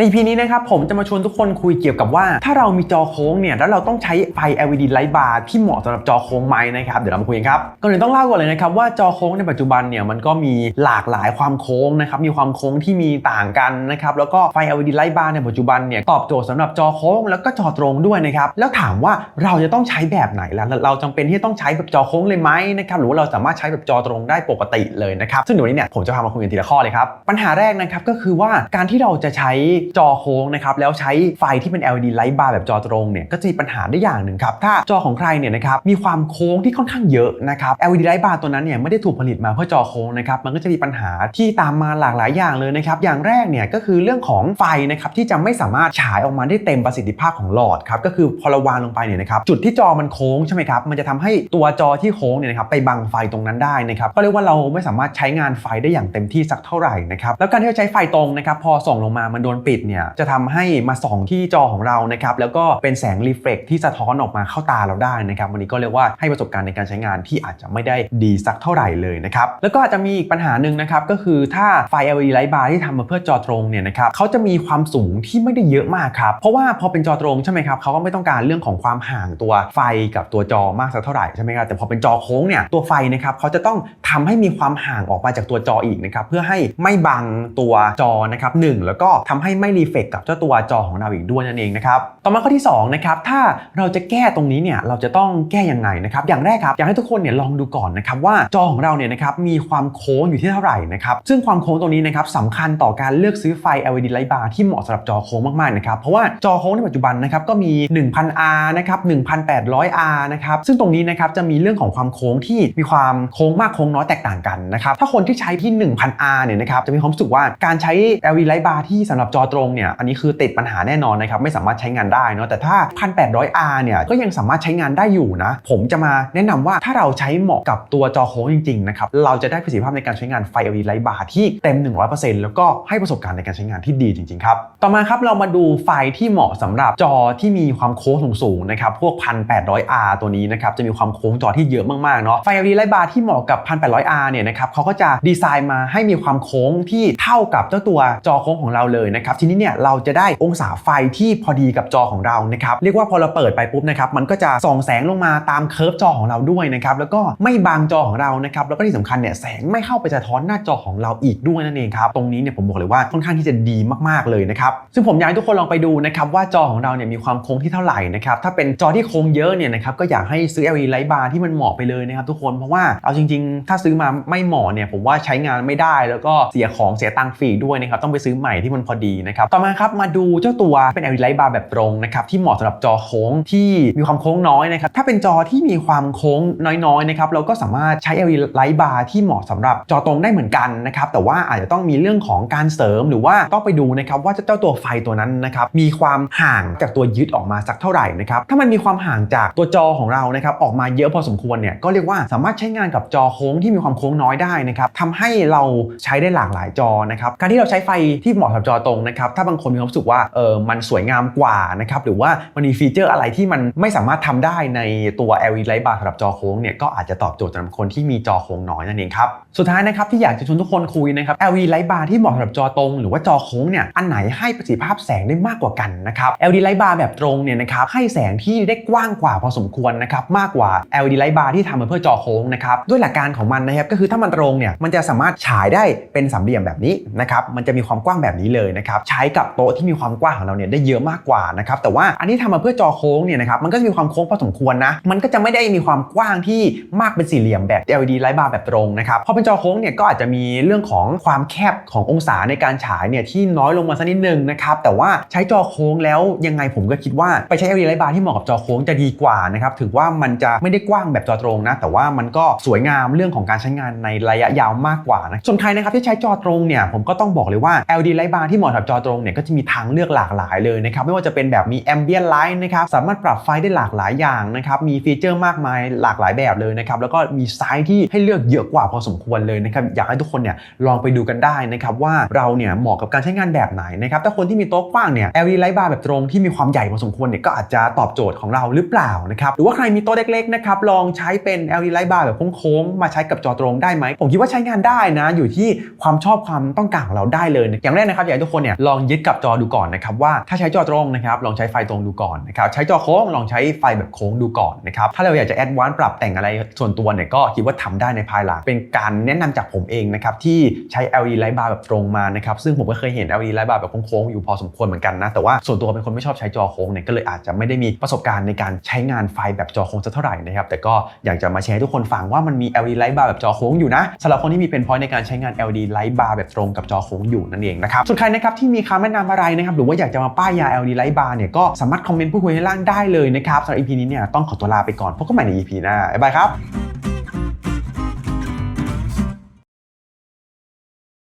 ใน EP นี้นะครับผมจะมาชวนทุกคนคุยเกี่ยวกับว่า ถ้าเรามีจอโค้งเนี่ยแล้วเราต้องใช้ไฟ LED Light Bar ที่เหมาะสำหรับจอโค้งไหมนะครับเดี๋ยวเรามาคุยกันครับก่อนอื่นต้องเล่าก่อนเลยนะครับว่าจอโค้งในปัจจุบันเนี่ยมันก็มีหลากหลายความโค้งนะครับมีความโค้งที่มีต่างกันนะครับแล้วก็ไฟ LED Light Bar ในปัจจุบันเนี่ยตอบโจทย์สำหรับจอโค้งแล้วก็จอตรงด้วยนะครับแล้วถามว่าเราจะต้องใช้แบบไหนล่ะเราจำเป็นที่จะต้องใช้แบบจอโค้งเลยไหมนะครับหรือว่าเราสามารถใช้แบบจอตรงได้ปกติเลยนะครับซึ่งเดี๋ยวนนี้เนี่ยผมจะพามาคุยกันทีละข้อเลยครับปัญหาแรกนะครับก็คือว่าการที่เราจะใช้จอโค้งนะครับแล้วใช้ไฟที่เป็น LED Light Bar แบบจอตรงเนี่ยก็จะมีปัญหาได้อย่างหนึ่งครับถ้าจอของใครเนี่ยนะครับมีความโค้งที่ค่อนข้างเยอะนะครับ LED Light Bar ตัวนั้นเนี่ยไม่ได้ถูกผลิตมาเพื่อจอโค้งนะครับมันก็จะมีปัญหาที่ตามมาหลากหลายอย่างเลยนะครับอย่างแรกเนี่ยก็คือเรื่องของไฟนะครับที่จะไม่สามารถฉายออกมาได้เต็มประสิทธิภาพของหลอดครับก็คือพอเราวางลงไปเนี่ยนะครับจุดที่จอมันโค้งใช่ไหมครับมันจะทำให้ตัวจอที่โค้งเนี่ยนะครับไปบังไฟตรงนั้นได้นะครับก็เรียกว่าเราไม่สามารถใช้งานไฟได้อย่างเต็มที่สักเท่าไหร่นะครับแล้วการที่เราใช้ไฟตรงนะครับพอส่องลงมามันโดนปิดเนี่ยจะทำให้มาส่องที่จอของเรานะครับแล้วก็เป็นแสงรีเฟล็กที่สะท้อนออกมาเข้าตาเราได้นะครับวันนี้ก็เรียกว่าให้ประสบการณ์ในการใช้งานที่อาจจะไม่ได้ดีสักเท่าไหร่เลยนะครับแล้วก็อาจจะมีอีกปัญหาหนึ่งนะครับก็คือถ้าไฟ LED Light Bar ที่ทำมาเพื่อจอตรงเนี่ยนะครับเขาจะมีความสูงที่ไม่ได้เยอะมากครับเพราะว่าพอเป็นจอตรงใช่ไหมครับเขาก็ไม่ต้องการเรื่องของความห่างตัวไฟกับตัวจอมากสักเท่าไหร่ใช่ไหมครับแต่พอเป็นจอโค้งเนี่ยตัวไฟนะครับเขาจะต้องทำให้มีความห่างออกมาจากตัวจออีกนะครับเพื่อให้ไม่บังตัวจอนะครับหนึ่งแล้วก็ทำให้ไม่รีเฟกกับเจ้าตัวจอของเราอีกด้วยนั่นเองนะครับต่อมาข้อที่สองนะครับถ้าเราจะแก้ตรงนี้เนี่ยเราจะต้องแก้ยังไงนะครับอย่างแรกครับอยากให้ทุกคนเนี่ยลองดูก่อนนะครับว่าจอของเราเนี่ยนะครับมีความโค้งอยู่ที่เท่าไหร่นะครับซึ่งความโค้งตรงนี้นะครับสำคัญต่อการเลือกซื้อไฟ LED Light Bar ที่เหมาะสำหรับจอโค้งมากๆนะครับเพราะว่าจอโค้งในปัจจุบันนะครับก็มี 1000R นะครับ 1800R นะครับซึ่งตรงนี้นะครับจะมีเรื่องของความโค้งที่มีความโค้งมากโค้งน้อยแตกต่างกันนะครับถ้าคนที่ใช้ที่ 1000R เนี่ยนะครับจะมีความรู้สึกว่าการใช้ LED Light Bar ที่สำหรับจอตรงเนี่ยอันนี้คือติดปัญหาแน่นอนนะครับไม่สามารถใช้งานได้เนาะแต่ถ้า 1800R เนี่ยก็ยังสามารถใช้งานได้อยู่นะผมจะมาแนะนำว่าถ้าเราใช้เหมาะกับตัวจอโค้งจริงๆนะครับเราจะได้ประสิทธิภาพในการใช้งานไฟ LED Light Bar ที่เต็ม 100%แล้วก็ให้ประสบการณ์ในการใช้งานที่ดีจริงๆครับต่อมาครับเรามาดูไฟที่เหมาะสำหรับจอที่มีความโค้งสูงๆนะครับพวก 1800R ตัวนี้นะครับจะมีความโค้งจอที่เยอะมากๆเนาะไฟ LED Light Bar ที่เหมาะกับ 1800R เนี่ยนะครับเขาก็จะดีไซน์มาให้มีความโค้งที่เท่ากับเจ้าตัวจอโค้งของเราเลยนะครับทีนี้เนี่ยเราจะได้องศาไฟที่พอดีกับจอของเรานะครับเรียกว่าพอเราเปิดไปปุ๊บนะครับมันก็จะส่องแสงลงมาตามเคิร์ฟจอของเราด้วยนะครับแล้วก็ไม่บังจอของเรานะครับแล้วก็ที่สำคัญเนี่ยแสงไม่เข้าไปสะท้อนหน้าจอของเราอีกด้วยนั่นเองครับตรงนี้เนี่ยผมบอกเลยว่าค่อนข้างที่จะดีมากๆเลยนะครับซึ่งผมอยากให้ทุกคนลองไปดูนะครับว่าจอของเราเนี่ยมีความโค้งที่เท่าไหร่นะครับถ้าเป็นจอที่โค้งเยอะเนี่ยนะครับก็อยากให้ซื้อ LED Light Bar ที่มันเหมาะไปเลยนะครับทุกคนเพราะว่าเอาจริง ๆ ถ้าซื้อมาไม่เหมาะเนี่ยผมว่าใช้งานไม่ได้ แล้วก็เสียของเสียตังค์ฟรีด้วยนะครับต้องไปซื้อใหม่ที่มันพอดีนะครับต่อมาครับมาดูเจ้าตัวเป็น LED Light Bar แบบตรงนะครับที่เหมาะสำหรับจอโค้งที่มีความโค้งน้อยนะครับถ้าเป็นจอที่มีความโค้งน้อยๆนะครับเราก็สามารถใช้ LED Light Bar ที่เหมาะสำหรับจอตรงได้เหมือนกันนะครับแต่ว่าอาจจะต้องมีเรื่องของการเสริมหรือว่าต้องไปดูนะครับว่าเจ้าตัวไฟตัวนั้นนะครับมีความห่างจากตัวยึดออกมาสักเท่าไหร่นะครับถ้ามันมีความห่างจากตัวจอของเรานะครับออกมาเยอะพอสมควรเนี่ยก็เรียกว่าสามารถใช้งานกับจอโค้งที่มีความโค้งน้อยได้นะครับทำให้เราใช้ได้หลากหลายจอนะครับการที่เราใช้ไฟที่เหมาะกับจอตรงนะครับถ้าบางคนมีความรู้สึกว่าเออมันสวยงามกว่านะครับหรือว่ามันมีฟีเจอร์อะไรที่มันไม่สามารถทำได้ในตัว LED Light Bar สำหรับจอโค้งเนี่ยก็อาจจะตอบโจทย์สำหรับคนที่มีจอโค้งน้อยนั่นเองครับสุดท้ายนะครับที่อยากจะชวนทุกคนคุยนะครับ LED Light Bar ที่เหมาะสำหรับจอตรง หรือว่าจอโค้งเนี่ยอันไหนให้ประสิทธิภาพแสงได้มากกว่ากันนะครับ LED Light Bar แบบตรงเนี่ยนะครับให้แสงที่ได้กว้างกว่าพอสมควรนะครับมากกว่า LED Light Bar ที่ทำมาเพื่อจอโค้งนะครับด้วยหลักการของมันนะครับก็คือถ้ามันตรงเนี่ยมันจะสามารถฉายได้เป็นสามเหลี่ยมแบบนี้นะครับมันจะมีความกว้างแบบนี้เลยนะครับใช้กับโต๊ะที่มีความกว้างของเราเนี่ยได้เยอะมากกว่านะครับแต่ว่าอันนี้ทำมาเพื่อจอโค้งเนี่ยนะครับมันก็จะมีความโค้งพอสมควรนะมันก็จะไม่ได้มีความกว้างที่มากเป็นสี่เหลี่ยมแบบ LED Light Bar แบบตรงนะครับพอเป็นจอโค้งเนี่ยก็อาจจะมีเรื่องของความแคบขององศาในการฉายเนี่ยที่น้อยลงมาสักนิดนึงนะครับแต่ว่าใช้จอโค้งแล้วยังไงผมก็คิดว่าไปใช้ LED Light Bar ที่เหมาะกับจอโค้งจะดีกว่านะครับถือว่ามันจะไม่ได้กว้างแบบจอตรงนะแต่ว่ามันก็สวยงามเรื่องของการใช้งานในระยะยาวมากกว่านะส่วนใครนะครับที่ใช้จอตรงเนี่ยผมก็ต้องบอกเลยว่า LED Light Bar ที่เหมาะกับจอตรงเนี่ยก็จะมีทางเลือกหลากหลายเลยนะครับไม่ว่าจะเป็นแบบมี Ambient Light นะครับสามารถปรับไฟได้หลากหลายอย่างนะครับมีฟีเจอร์มากมายหลากหลายแบบเลยนะครับแล้วก็มีไซส์ที่ให้เลือกเยอะกว่าพอสมควรเลยนะครับอยากให้ทุกคนเนี่ยลองไปดูกันได้นะครับว่าเราเนี่ยเหมาะกับการใช้งานแบบไหนนะครับถ้าคนที่มีโต๊ะกว้างเนี่ย LED Light Bar แบบตรงที่มีความใหญ่พอสมควรเนี่ยก็อาจจะตอบโจทย์ของเราหรือเปล่านะครับหรือว่าใครมีโต๊ะเล็กๆนะครับลองใช้เป็น LED Light Bar แบบโค้งๆมาใช้กับจอตรงได้ไหมผมคิดว่าใช้งานได้นะอยู่ที่ความชอบความต้องการของเราได้เลยนะอย่างแรกนะครับอยากให้ทุกคนเนี่ยลลองยึดกับจอดูก่อนนะครับว่าถ้าใช้จอตรงนะครับลองใช้ไฟตรงดูก่อนนะครับใช้จอโค้งลองใช้ไฟแบบโค้งดูก่อนนะครับถ้าเราอยากจะแอดวานซ์ปรับแต่งอะไรส่วนตัวเนี่ยก็คิดว่าทำได้ในภายหลังเป็นการแนะนำจากผมเองนะครับที่ใช้ LED light bar แบบตรงมานะครับซึ่งผมก็เคยเห็น LED light bar แบบโค้งๆอยู่พอสมควรเหมือนกันนะแต่ว่าส่วนตัวเป็นคนไม่ชอบใช้จอโค้งเนี่ยก็เลยอาจจะไม่ได้มีประสบการณ์ในการใช้งานไฟแบบจอโค้งสักเท่าไหร่นะครับแต่ก็อยากจะมาแชร์ให้ทุกคนฟังว่ามันมี LED light bar แบบจอโค้งอยู่นะสำหรับคนที่มีเป็นพอยต์ในการใช้งาน LED light bar แบบตรงกับจอโค้งอยู่นั่นเองนะครับส่วนใครนะครับที่มีคำแนะนำอะไรนะครับหรือว่าอยากจะมาป้ายยา LD light bar เนี่ยก็สามารถคอมเมนต์พูดคุยให้ล่างได้เลยนะครับสำหรับ EP นี้เนี่ยต้องขอตัวลาไปก่อนพบกันใหม่ใน EP หน้าบ๊ายบายครับ